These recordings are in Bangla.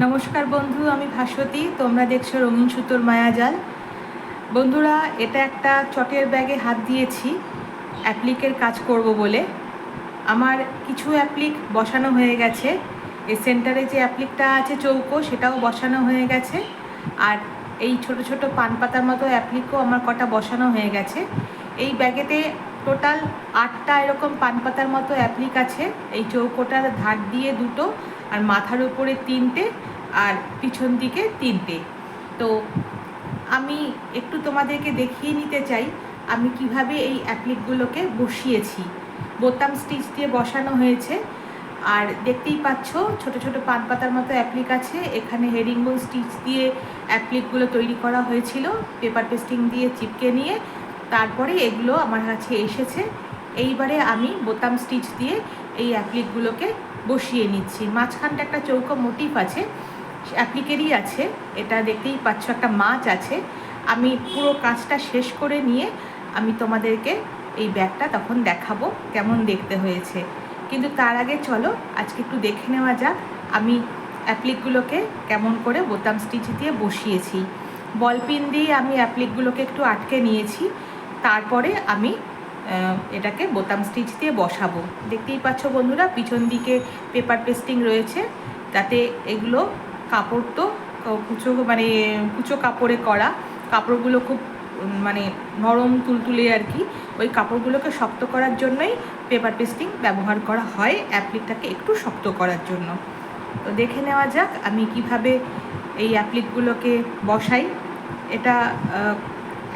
নমস্কার বন্ধু, আমি ভাস্বতী, তোমরা দেখছ রঙিন সুতোর মায়াজাল। বন্ধুরা, এটা একটা চটের ব্যাগে হাত দিয়েছি, অ্যাপ্লিকের কাজ করব বলে। আমার কিছু অ্যাপ্লিক বসানো হয়ে গেছে। এই সেন্টারে যে অ্যাপ্লিকটা আছে চৌকো, সেটাও বসানো হয়ে গেছে। আর এই ছোট ছোট পান পাতার মতো অ্যাপ্লিকও আমার কটা বসানো হয়ে গেছে। এই ব্যাগেতে টোটাল আটটা এরকম পান পাতার মতো অ্যাপ্লিক আছে। এই চৌকোটার ধার দিয়ে দুটো, আর মাথার উপরে তিনটে, আর পিছন দিকে তিনটে। তো আমি একটু তোমাদেরকে দেখিয়ে নিতে চাই, আমি কীভাবে এই অ্যাপ্লিকগুলোকে বসিয়েছি। বোতাম স্টিচ দিয়ে বসানো হয়েছে, আর দেখতেই পাচ্ছ ছোট ছোট পাতার মতো অ্যাপ্লিক আছে। এখানে হেরিংবোন স্টিচ দিয়ে অ্যাপ্লিকগুলো তৈরি করা হয়েছিল, পেপার পেস্টিং দিয়ে চিপকে নিয়ে। তারপরে এগুলো আমার কাছে এসেছে। এইবারে আমি বোতাম স্টিচ দিয়ে এই অ্যাপ্লিকগুলোকে বসিয়ে নিচ্ছি। মাঝখানটা একটা চৌকো মোটিভ আছে অ্যাপ্লিকেরই আছে। এটা দেখতেই পাচ্ছ একটা মাছ আছে। আমি পুরো কাজটা শেষ করে নিয়ে আমি তোমাদেরকে এই ব্যাগটা তখন দেখাবো, কেমন দেখতে হয়েছে। কিন্তু তার আগে চলো, আজকে একটু দেখে নেওয়া যাক আমি অ্যাপ্লিকগুলোকে কেমন করে বোতাম স্টিচ দিয়ে বসিয়েছি। বল পিন দিয়ে আমি অ্যাপ্লিকগুলোকে একটু আটকে নিয়েছি। তারপরে আমি এটাকে বোতাম স্টিচ দিয়ে বসাবো। দেখতেই পাচ্ছ বন্ধুরা, পিছন দিকে পেপার পেস্টিং রয়েছে। তাতে এগুলো কাপড় তো কুচো মানে কুচো কাপড়ে করা। কাপড়গুলো খুব মানে নরম তুলতুলে আর কি। ওই কাপড়গুলোকে শক্ত করার জন্যই পেপার পেস্টিং ব্যবহার করা হয়, অ্যাপ্লিকটাকে একটু শক্ত করার জন্য। তো দেখে নেওয়া যাক আমি কীভাবে এই অ্যাপ্লিকগুলোকে বসাই। এটা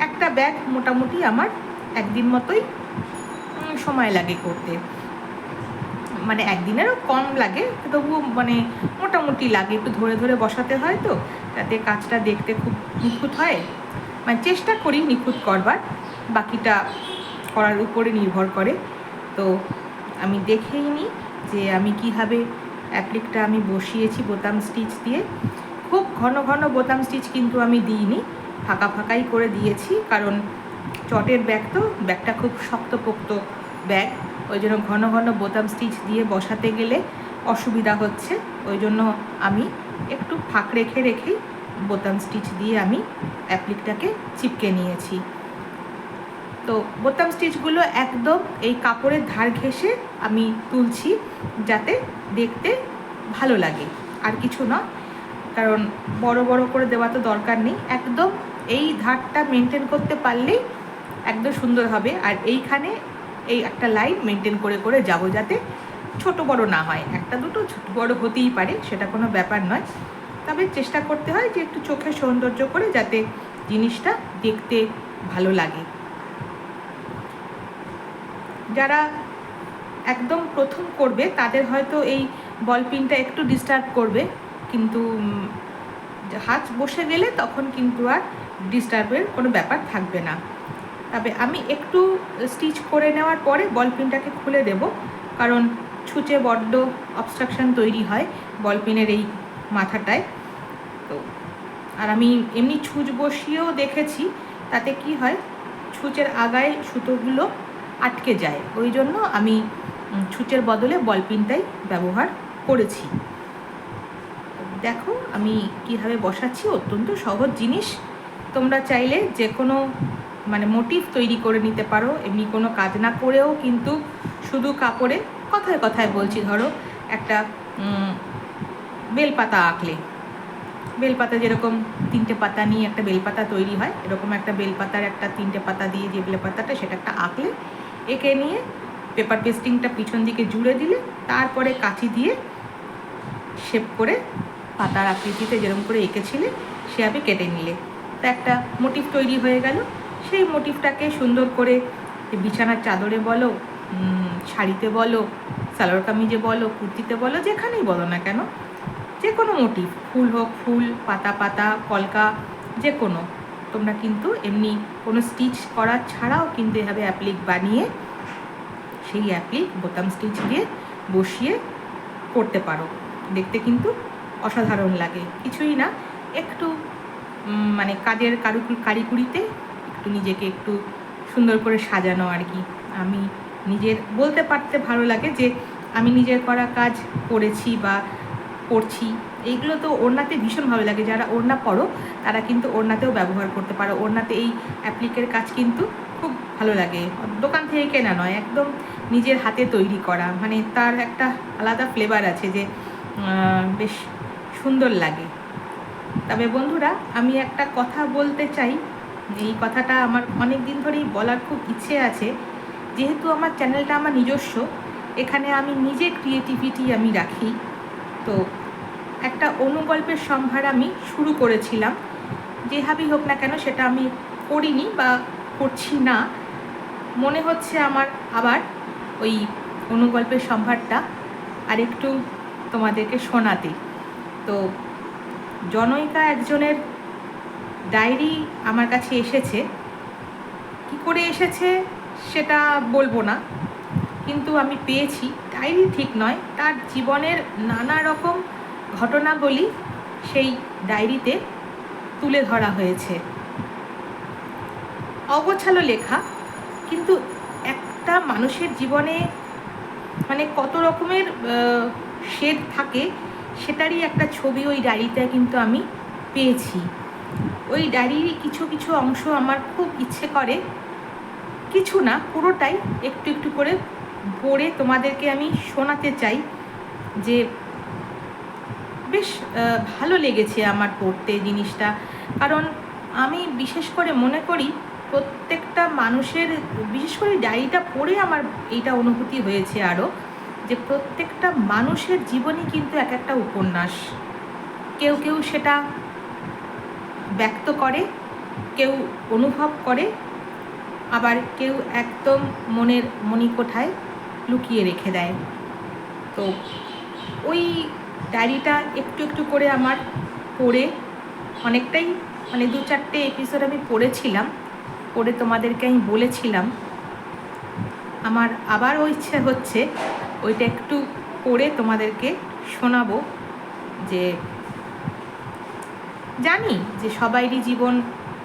একটা ব্যাগ মোটামুটি আমার একদিন মতোই সময় লাগে করতে। মানে একদিনেরও কম লাগে, তবুও মানে মোটামুটি লাগে, একটু ধরে ধরে বসাতে হয় তো, তাতে কাজটা দেখতে খুব নিখুঁত হয়। মানে চেষ্টা করি নিখুঁত করবার, বাকিটা করার উপরে নির্ভর করে। তো আমি দেখেই নিই যে আমি কীভাবে অ্যাপ্লিকটা আমি বসিয়েছি বোতাম স্টিচ দিয়ে। খুব ঘন ঘন বোতাম স্টিচ কিন্তু আমি দিইনি। ফাঁকা ফাঁকাই করে দিয়েছি, কারণ চটের ব্যাগ তো ব্যাগটা খুব শক্তপোক্ত ব্যাগ ওই জন্য ঘন ঘন বোতাম স্টিচ দিয়ে বসাতে গেলে অসুবিধা হচ্ছে। ওই জন্য আমি একটু ফাঁক রেখে রেখেই বোতাম স্টিচ দিয়ে আমি অ্যাপ্লিকটাকে চিপকে নিয়েছি। তো বোতাম স্টিচগুলো একদম এই কাপড়ের ধার ঘেঁষে আমি তুলছি, যাতে দেখতে ভালো লাগে। আর কিছু না কারণ বড় বড় করে দেওয়া তো দরকার নেই। একদম এই ধারটা মেনটেন করতে পারলেই একদম সুন্দর হবে। আর এইখানে এই একটা লাইন মেনটেন করে করে যাব যাতে ছোট বড় না হয়। একটা দুটো ছোট বড় হতেই পারে, সেটা কোনো ব্যাপার নয়। তবে চেষ্টা করতে হয় যে একটু চোখের সৌন্দর্য করে যাতে জিনিসটা দেখতে ভালো লাগে। যারা একদম প্রথম করবে, তাদের হয়তো এই বল পিনটা একটু ডিস্টার্ব করবে। কিন্তু হাত বসে গেলে তখন কিন্তু আর ডিস্টার্বের কোনো ব্যাপার থাকবে না। তবে আমি একটু স্টিচ করে নেওয়ার পরে বল পিনটাকে খুলে দেব, কারণ ছুঁচে বড্ড অবস্ট্রাকশন তৈরি হয় বল পিনের এই মাথাটায়। তো, আর আমি এমনি ছুঁচ বসিয়েও দেখেছি, তাতে কি হয়, ছুঁচের আগায় সুতোগুলো আটকে যায়। ওই জন্য আমি ছুঁচের বদলে বল পিনটাই ব্যবহার করেছি। দেখো, আমি কীভাবে বসাচ্ছি অত্যন্ত সহজ জিনিস। তোমরা চাইলে যে কোনো মানে মোটিভ তৈরি করে নিতে পারো, এমনি কোনো কাজ না করেও কিন্তু শুধু কাপড়ে কথায় কথায় বলছি, ধরো একটা বেলপাতা আঁকলে। বেলপাতা যেরকম তিনটে পাতা নিয়ে একটা বেলপাতা তৈরি হয়, এরকম একটা বেলপাতার একটা তিনটে পাতা দিয়ে যে বেলপাতাটা, সেটা একটা আঁকলে, এঁকে নিয়ে পেপার পেস্টিংটা পিছন দিকে জুড়ে দিলে, তারপরে কাঁচি দিয়ে শেপ করে পাতার আকৃতিতে যেরকম করে এঁকেছিলে, সেভাবে কেটে নিলে। তা একটা মোটিভ তৈরি হয়ে গেল। সেই মোটিভটাকে সুন্দর করে বিছানার চাদরে বলো শাড়িতে বলো, সালোয়ার কামিজে বলো, কুর্তিতে বলো, যেখানেই বলো না কেন যে কোনো মোটিভ ফুল হোক ফুল, পাতা পাতা, কলকা যে কোনো তোমরা কিন্তু এমনি কোনো স্টিচ করা ছাড়াও কিন্তু এভাবে অ্যাপ্লিক বানিয়ে সেই অ্যাপ্লিক বোতাম স্টিচ দিয়ে বসিয়ে করতে পারো। দেখতে কিন্তু অসাধারণ লাগে। কিছুই না, একটু মানে কাজের কারু, কারিকুরিতে একটু নিজেকে একটু সুন্দর করে সাজানো আর কি। আমি নিজের, বলতে পারতে ভালো লাগে যে আমি নিজের করা কাজ করেছি বা করছি। এইগুলো তো ওড়নাতে ভীষণ ভালো লাগে। যারা ওড়না পড়ো, তারা কিন্তু ওড়নাতেও ব্যবহার করতে পারো। ওড়নাতে এই অ্যাপ্লিকের কাজ কিন্তু খুব ভালো লাগে। দোকান থেকে কেনা নয়, একদম নিজের হাতে তৈরি করা। মানে তার একটা আলাদা ফ্লেভার আছে যে বেশ সুন্দর লাগে। তবে বন্ধুরা, আমি একটা কথা বলতে চাই। এই কথাটা আমার অনেক দিন ধরেই বলার খুব ইচ্ছে আছে। যেহেতু আমার চ্যানেলটা আমার নিজস্ব, এখানে আমি নিজে ক্রিয়েটিভিটি আমি রাখি। তো একটা অনুগল্পের সম্ভার আমি শুরু করেছিলাম। যেভাবেই হোক না কেন সেটা আমি করিনি বা করছি না। মনে হচ্ছে আমার আবার ওই অনুগল্পের সম্ভারটা আর একটু তোমাদেরকে শোনাতে। তো জনৈকা একজনের ডায়েরি আমার কাছে এসেছে। কি করে এসেছে সেটা বলব না, কিন্তু আমি পেয়েছি। ডায়েরি ঠিক নয়, তার জীবনের নানা রকম ঘটনাবলী সেই ডায়েরিতে তুলে ধরা হয়েছে। অগোছালো লেখা, কিন্তু একটা মানুষের জীবনে মানে কত রকমের শেড থাকে সেটারই একটা ছবি ওই ডায়েরিতে কিন্তু আমি পেয়েছি। ওই ডায়েরির কিছু কিছু অংশ আমার খুব ইচ্ছে করে। কিছু না, পুরোটাই একটু একটু করে পড়ে তোমাদেরকে আমি শোনাতে চাই যে বেশ ভালো লেগেছে আমার পড়তে জিনিসটা। কারণ আমি বিশেষ করে মনে করি প্রত্যেকটা মানুষের, বিশেষ করে ডায়েরিটা পড়ে আমার এইটা অনুভূতি হয়েছে আরও যে প্রত্যেকটা মানুষের জীবনই কিন্তু এক একটা উপন্যাস। কেউ কেউ সেটা ব্যক্ত করে, কেউ অনুভব করে, আবার কেউ একদম মনের মণিকোঠায় লুকিয়ে রেখে দেয়। তো ওই ডায়েরিটা একটু একটু করে আমার পড়ে অনেকটাই মানে দু চারটে এপিসোড আমি পড়েছিলাম, পড়ে তোমাদেরকে আমি বলেছিলাম। আমার আবারও ইচ্ছে হচ্ছে ওইটা একটু পড়ে তোমাদেরকে শোনাবো যে জানি যে সবাইরই জীবন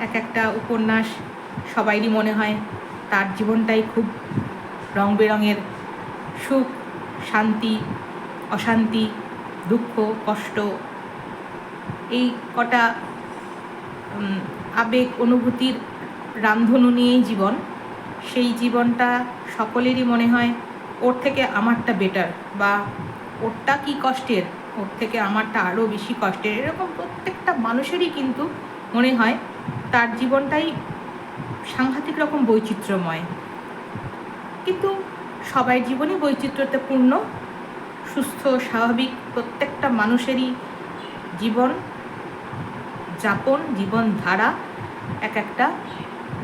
এক একটা উপন্যাস, সবাইরই মনে হয় তার জীবনটাই খুব রং বেরঙের সুখ, শান্তি, অশান্তি, দুঃখ, কষ্ট, এই কটা আবেগ, অনুভূতির রামধনু নিয়েই জীবন। সেই জীবনটা সকলেরই মনে হয় ওর থেকে আমারটা বেটার বা ওরটা কি কষ্টের? ওর থেকে আমারটা আরও বেশি কষ্টের। এরকম প্রত্যেকটা মানুষেরই কিন্তু মনে হয় তার জীবনটাই সাংঘাতিক রকম বৈচিত্র্যময়। কিন্তু সবাই জীবনই বৈচিত্র্যতে পূর্ণ সুস্থ, স্বাভাবিক, প্রত্যেকটা মানুষেরই জীবন যাপন, জীবনধারা এক একটা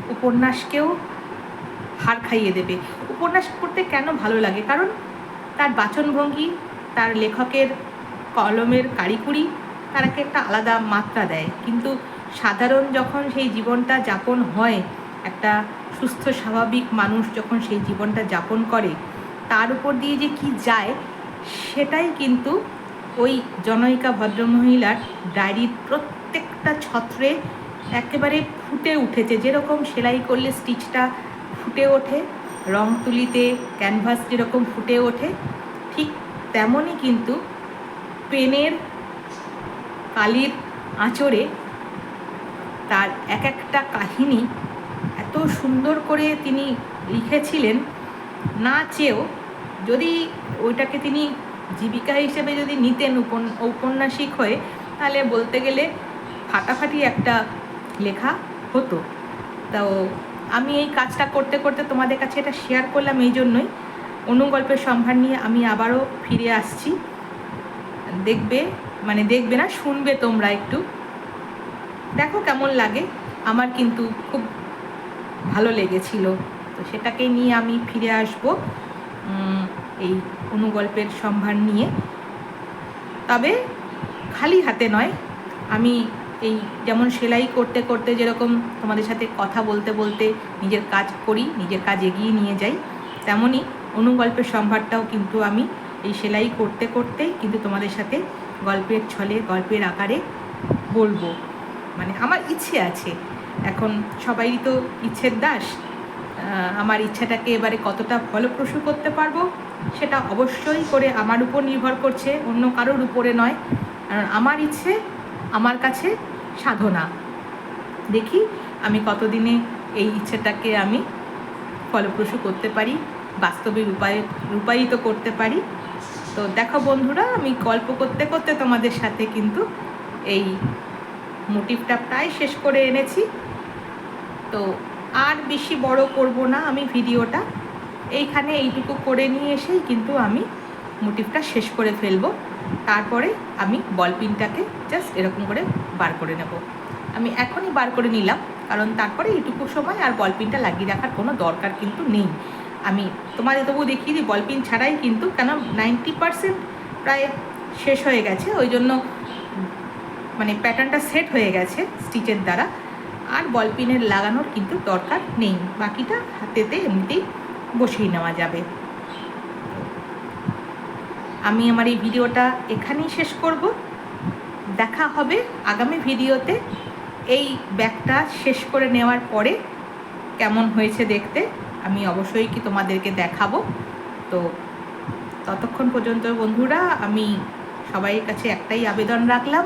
উপন্যাসকেও হার খাইয়ে দেবে। উপন্যাস পড়তে কেন ভালো লাগে? কারণ তার বাচনভঙ্গি, তার লেখকের কলমের কারিকুরি তারাকে একটা আলাদা মাত্রা দেয়। কিন্তু সাধারণ যখন সেই জীবনটা যাপন হয়, একটা সুস্থ, স্বাভাবিক মানুষ যখন সেই জীবনটা যাপন করে, তার উপর দিয়ে যে কি যায়, সেটাই কিন্তু ওই জনৈকা ভদ্রমহিলার ডায়েরির প্রত্যেকটা ছত্রে একেবারে ফুটে উঠেছে। যেরকম সেলাই করলে স্টিচটা ফুটে ওঠে রং তুলিতে ক্যানভাস যেরকম ফুটে ওঠে, ঠিক তেমনই কিন্তু পেনের কালির আঁচড়ে তার এক একটা কাহিনী এত সুন্দর করে তিনি লিখেছিলেন, না চেয়েও যদি ওইটাকে তিনি জীবিকা হিসেবে যদি নিতেন ঔপন্যাসিক হয়ে, তাহলে বলতে গেলে ফাটাফাটি একটা লেখা হতো। তো আমি এই কাজটা করতে করতে তোমাদের কাছে এটা শেয়ার করলাম এই জন্যই। অনুগল্পের সম্ভার নিয়ে আমি আবারও ফিরে আসছি। দেখবে মানে দেখবে না, শুনবে তোমরা একটু। দেখো কেমন লাগে। আমার কিন্তু খুব ভালো লেগেছিল। তো সেটাকে নিয়ে আমি ফিরে আসব এই অনুগল্পের সম্ভার নিয়ে। তবে খালি হাতে নয়, আমি এই যেমন সেলাই করতে করতে যেরকম তোমাদের সাথে কথা বলতে বলতে নিজের কাজ করি, নিজের কাজ এগিয়ে নিয়ে যাই, তেমনই অনুগল্পের সম্ভারটাও কিন্তু আমি এই সেলাই করতে করতেই কিন্তু তোমাদের সাথে গল্পের ছলে, গল্পের আকারে বলব। মানে আমার ইচ্ছে আছে। এখন সবাই তো ইচ্ছের দাস। আমার ইচ্ছাটাকে এবারে কতটা ফলপ্রসূ করতে পারব সেটা অবশ্যই করে আমার উপর নির্ভর করছে, অন্য কারোর উপরে নয়। কারণ আমার ইচ্ছে আমার কাছে সাধনা। দেখি আমি কতদিনে এই ইচ্ছেটাকে আমি ফলপ্রসূ করতে পারি, বাস্তবে রূপায়, রূপায়িত করতে পারি। তো দেখো বন্ধুরা, আমি গল্প করতে করতে তোমাদের সাথে কিন্তু এই মোটিভটা প্রায় শেষ করে এনেছি। তো আর বেশি বড় করব না আমি ভিডিওটা। এইখানে এইটুকু করে নিয়ে এসেই কিন্তু আমি মোটিভটা শেষ করে ফেলব। তারপরে আমি বল পিনটাকে জাস্ট এরকম করে বার করে নেব। আমি এখনই বার করে নিলাম, কারণ তারপরে এইটুকু সময় আর বল পিনটা লাগিয়ে রাখার কোনো দরকার কিন্তু নেই। আমি তোমাদের তবু দেখিয়ে দিই, বল পিন ছাড়াই কিন্তু কেন নাইনটি পারসেন্ট প্রায় শেষ হয়ে গেছে, ওই জন্য মানে প্যাটার্নটা সেট হয়ে গেছে স্টিচের দ্বারা। আর বল পিনের লাগানোর কিন্তু দরকার নেই, বাকিটা হাতেতে এমনিতেই বসিয়ে নেওয়া যাবে। আমি আমার এই ভিডিওটা এখানেই শেষ করব। দেখা হবে আগামী ভিডিওতে। এই ব্যাগটা শেষ করে নেওয়ার পরে কেমন হয়েছে দেখতে আমি অবশ্যই কি তোমাদেরকে দেখাবো। তো ততক্ষণ পর্যন্ত বন্ধুরা, আমি সবাইয়ের কাছে একটাই আবেদন রাখলাম।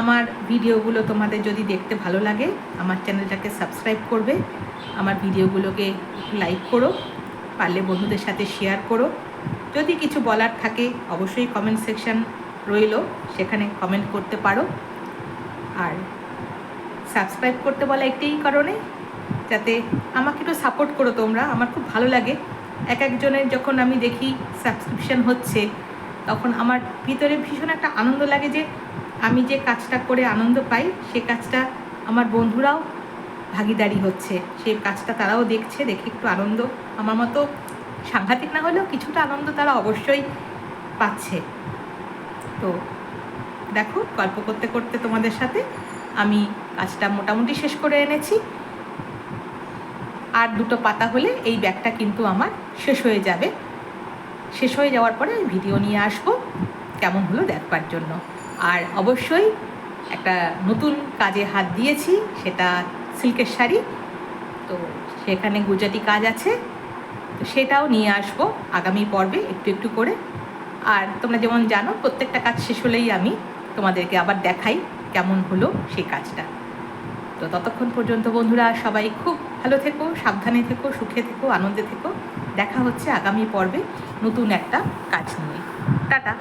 আমার ভিডিওগুলো তোমাদের যদি দেখতে ভালো লাগে, আমার চ্যানেলটাকে সাবস্ক্রাইব করবে। আমার ভিডিওগুলোকে লাইক করো, পারলে বন্ধুদের সাথে শেয়ার করো। যদি কিছু বলার থাকে, অবশ্যই কমেন্ট সেকশন রইল, সেখানে কমেন্ট করতে পারো। আর সাবস্ক্রাইব করতে বলা একটাই কারণে, যাতে আমাকে একটু সাপোর্ট করো তোমরা, আমার খুব ভালো লাগে। এক একজনের যখন আমি দেখি সাবস্ক্রিপশন হচ্ছে, তখন আমার ভিতরে ভীষণ একটা আনন্দ লাগে যে, আমি যে কাজটা করে আনন্দ পাই, সে কাজটা আমার বন্ধুরাও ভাগিদারি হচ্ছে। সেই কাজটা তারাও দেখছে, দেখে একটু আনন্দ। আমার মতো সাংঘাতিক না হলেও কিছুটা আনন্দ তারা অবশ্যই পাচ্ছে। তো দেখো, গল্প করতে করতে তোমাদের সাথে আমি কাজটা মোটামুটি শেষ করে এনেছি। আর দুটো পাতা হলে এই ব্যাগটা কিন্তু আমার শেষ হয়ে যাবে। শেষ হয়ে যাওয়ার পরে আমি ভিডিও নিয়ে আসব। কেমন হলো দেখবার জন্য। আর অবশ্যই একটা নতুন কাজে হাত দিয়েছি, সেটা সিল্কের শাড়ি। তো সেখানে গুজরাটি কাজ আছে। সেটাও নিয়ে আসব আগামী পর্বে একটু একটু করে। আর তোমরা যেমন জানো, প্রত্যেকটা কাজ শেষ হলেই আমি তোমাদেরকে আবার দেখাই কেমন হলো সেই কাজটা। তো ততক্ষণ পর্যন্ত বন্ধুরা সবাই খুব ভালো থেকো, সাবধানে থেকো, সুখে থেকো, আনন্দে থেকো। দেখা হচ্ছে আগামী পর্বে নতুন একটা কাজ নিয়ে। টাটা।